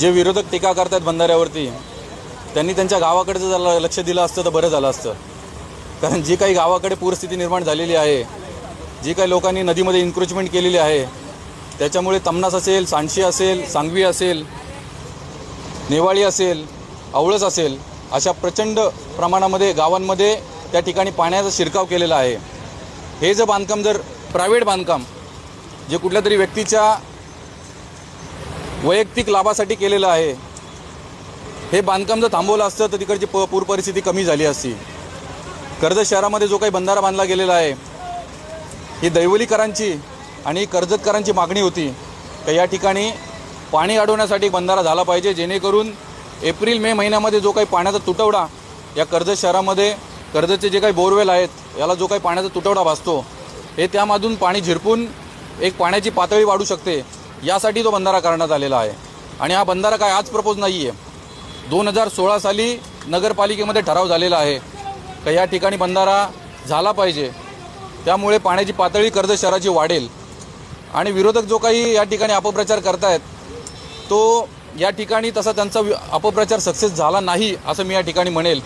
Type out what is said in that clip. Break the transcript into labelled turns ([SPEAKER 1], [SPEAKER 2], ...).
[SPEAKER 1] जे विरोधक टीका करतात बंधाऱ्यावरती त्यांनी त्यांच्या गावाकडे जर ल- लक्ष दिलं असतं तर बरं झालं असतं. कारण जी काही गावाकडे पूरस्थिती निर्माण झालेली आहे जी काही लोकांनी नदीमध्ये इन्क्रोचमेंट केलेली आहे त्याच्यामुळे तमनास असेल सांडशी असेल सांगवी असेल नेवाळी असेल आवळस असेल अशा प्रचंड प्रमाणामध्ये गावांमध्ये त्या ठिकाणी पाण्याचा शिरकाव केलेला आहे. हे जर बांधकाम जर प्रायव्हेट बांधकाम जे कुठल्या तरी व्यक्तीच्या वैयक्तिक लाभासाठी केलेलं आहे. हे बांधकाम जर थांबवलं असतं तर तिकडची प पूर परिस्थिती कमी झाली असती. कर्जत शहरामध्ये जो काही बंधारा बांधला गेलेला आहे ही दैवलीकरांची आणि कर्जतकरांची मागणी होती. तर या ठिकाणी पाणी अडवण्यासाठी एक बंधारा झाला पाहिजे जेणेकरून एप्रिल मे महिन्यामध्ये जो काही पाण्याचा तुटवडा या कर्जत शहरामध्ये कर्जतचे जे काही बोरवेल आहेत याला जो काही पाण्याचा तुटवडा भासतो हे त्यामधून पाणी झिरपून एक पाण्याची पातळी वाढू शकते. यासाठी तो बंधारा करण्यात आलेला आहे. आणि हा बंधारा काय आज प्रपोज नाही आहे दोन हजार सोळा साली नगरपालिकेमध्ये ठराव झालेला आहे का या ठिकाणी बंधारा झाला पाहिजे. त्यामुळे पाण्याची पातळी कर्ज शहराची वाढेल. आणि विरोधक जो काही या ठिकाणी अपप्रचार करतायत तो या ठिकाणी तसा त्यांचा अपप्रचार सक्सेस झाला नाही असं मी या ठिकाणी म्हणेल.